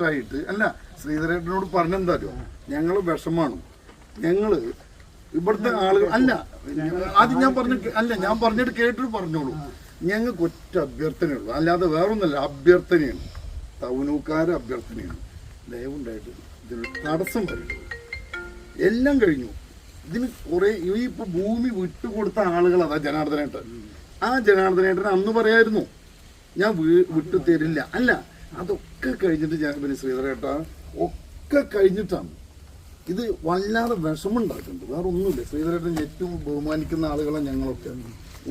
ആയിട്ട് അല്ല ശ്രീധരേട്ടനോട് പറഞ്ഞെന്താലോ ഞങ്ങൾ വിഷമാണ്. ഞങ്ങൾ ഇവിടുത്തെ ആളുകൾ അല്ല ആദ്യം ഞാൻ പറഞ്ഞ അല്ല ഞാൻ പറഞ്ഞിട്ട് കേട്ടിട്ട് പറഞ്ഞോളൂ. ഞങ്ങൾക്ക് ഒറ്റ അഭ്യർത്ഥനയുള്ളൂ. അല്ലാതെ വേറൊന്നല്ല അഭ്യർത്ഥനയാണ്. തവനൂക്കാരെ അഭ്യർത്ഥനയാണ്. ദയവുണ്ടായിട്ട് ഇതിന് തടസ്സം വരുന്നത് എല്ലാം കഴിഞ്ഞു. ഇതിന് കുറെ ഈ ഇപ്പൊ ഭൂമി വിട്ടുകൊടുത്ത ആളുകൾ അതാ ജനാർദ്ദനേട്ടൻ. ആ ജനാർദ്ദനേട്ടൻ അന്ന് പറയായിരുന്നു ഞാൻ വിട്ടു തരില്ല അല്ല അതൊക്കെ കഴിഞ്ഞിട്ട് ഞാൻ പിന്നെ ശ്രീധരേട്ട ഒക്കെ കഴിഞ്ഞിട്ടാണ്. ഇത് വല്ലാതെ വിഷമുണ്ടാക്കുന്നുണ്ട് വേറെ ഒന്നുമില്ല ശ്രീധരേട്ടൻ ഏറ്റവും ബഹുമാനിക്കുന്ന ആളുകളെ ഞങ്ങളൊക്കെ.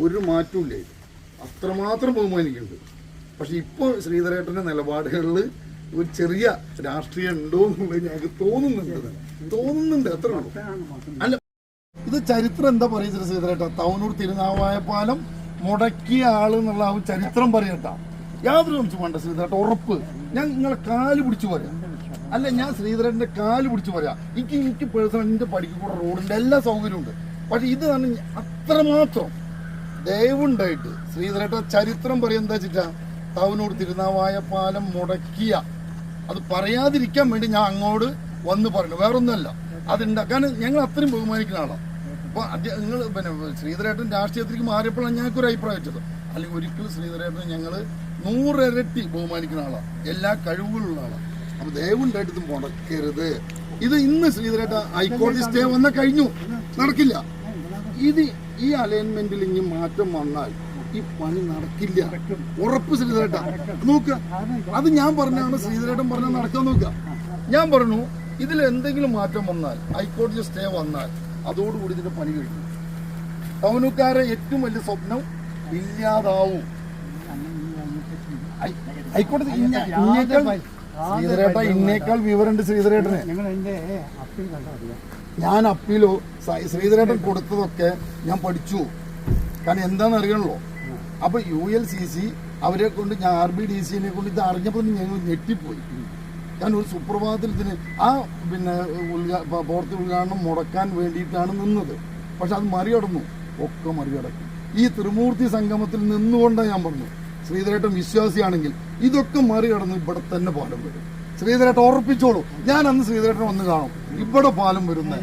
ഒരു മാറ്റവും ഇല്ല അത്രമാത്രം ബഹുമാനിക്കുന്നുണ്ട്. പക്ഷെ ഇപ്പോൾ ശ്രീധരേട്ടന്റെ നിലപാടുകളിൽ ഒരു ചെറിയ രാഷ്ട്രീയം ഉണ്ടോ എന്നുള്ളത് ഞങ്ങൾക്ക് തോന്നുന്നുണ്ട്. തോന്നുന്നുണ്ട്. അത്ര അല്ല ഇത് ചരിത്രം എന്താ പറയുന്നത് ശ്രീധരേട്ട? തവനൂർ തിരുനാവായ പാലം മുടക്കിയ ആൾ എന്നുള്ള ആ ചരിത്രം പറയട്ട. യാതൊരു സംശയം വേണ്ട ശ്രീധരേട്ട ഉറപ്പ്. ഞാൻ നിങ്ങളെ കാൽ പിടിച്ചു പറയാം അല്ല ഞാൻ ശ്രീധരന്റെ കാൽ പിടിച്ചു പറയാം എനിക്ക് എനിക്ക് പേഴ്സണൽ എന്റെ പഠിക്കൂടെ റോഡിന്റെ എല്ലാ സൗകര്യവും ഉണ്ട്. പക്ഷെ ഇത് തന്നെ അത്രമാത്രം ദയവുണ്ടായിട്ട് ശ്രീധരേട്ട ചരിത്രം പറയാം എന്താ വെച്ചിട്ടാ തവനൂർ തിരുനാവായ പാലം മുടക്കിയ. അത് പറയാതിരിക്കാൻ വേണ്ടി ഞാൻ അങ്ങോട്ട് വന്ന് പറഞ്ഞു വേറൊന്നുമല്ല. അതുണ്ടാക്കാൻ ഞങ്ങൾ അത്രയും ബഹുമാനിക്കുന്ന ആളാണ് അപ്പൊ നിങ്ങൾ പിന്നെ ശ്രീധരേട്ടൻ രാഷ്ട്രീയത്തിലേക്ക് മാറിയപ്പോഴാണ് ഞങ്ങൾക്ക് ഒരു അഭിപ്രായം വെച്ചത്. അല്ലെങ്കിൽ ഒരിക്കലും ശ്രീധരേട്ടൻ ഞങ്ങൾ നൂറിരട്ടി ബഹുമാനിക്കുന്ന ആളാണ് എല്ലാ കഴിവുകളുള്ള ആളാണ് അപ്പൊ ദയവുണ്ടായിട്ട് ഇത് മുടക്കരുത്. ഇത് ഇന്ന് ശ്രീധരേട്ട ഹൈക്കോടതി സ്റ്റേ വന്ന കഴിഞ്ഞു. നടക്കില്ല. ഇത് ഈ അലൈൻമെന്റിൽ ഇനി മാറ്റം വന്നാൽ ഈ പണി നടക്കില്ല. ഉറപ്പ് ശ്രീധരേട്ട. നോക്കുക അത് ഞാൻ പറഞ്ഞാണ് ശ്രീധരേട്ടൻ പറഞ്ഞാൽ നടക്കാൻ നോക്കുക. ഞാൻ പറഞ്ഞു ഇതിൽ എന്തെങ്കിലും മാറ്റം വന്നാൽ ഹൈക്കോടതി സ്റ്റേ വന്നാൽ അതോടുകൂടി ഇതിന്റെ പണി കഴിഞ്ഞു ടൗനുകാരെ ഏറ്റവും വലിയ സ്വപ്നം ഇല്ലാതാവും. ഇന്നേക്കാൾ ശ്രീധരേട്ട ഇന്നേക്കാൾ വിവരമുണ്ട് ശ്രീധരേട്ടന്. ഞാൻ അപ്പീലോ ശ്രീധരേട്ടൻ കൊടുത്തതൊക്കെ ഞാൻ പഠിച്ചു. കാരണം എന്താണെന്ന് അറിയണല്ലോ? അപ്പൊ യു എൽ സി സി അവരെ കൊണ്ട് ഞാൻ ആർ ബി ഡി സിനെ കൊണ്ട് ഇത് അറിഞ്ഞപ്പോൾ ഞങ്ങൾ ഞെട്ടിപ്പോയി. ഞാൻ ഒരു സുപ്രഭാതത്തിൽ ഇതിന് ആ പിന്നെ ഉദ്ഘാ- പ- ഉദ്ഘാടനം മുടക്കാൻ വേണ്ടിയിട്ടാണ് നിന്നത്. പക്ഷെ അത് മറികടന്നു. ഒക്കെ മറികടക്കും. ഈ ത്രിമൂർത്തി സംഗമത്തിൽ നിന്നുകൊണ്ടാണ് ഞാൻ പറഞ്ഞു. ശ്രീധരേട്ടൻ വിശ്വാസിയാണെങ്കിൽ ഇതൊക്കെ മറികടന്ന് ഇവിടെ തന്നെ പാലം വരും. ശ്രീധരേട്ടൻ ഉറപ്പിച്ചോളൂ. ഞാൻ അന്ന് ശ്രീധരേട്ടൻ വന്ന് കാണും. ഇവിടെ പാലം വരുന്ന.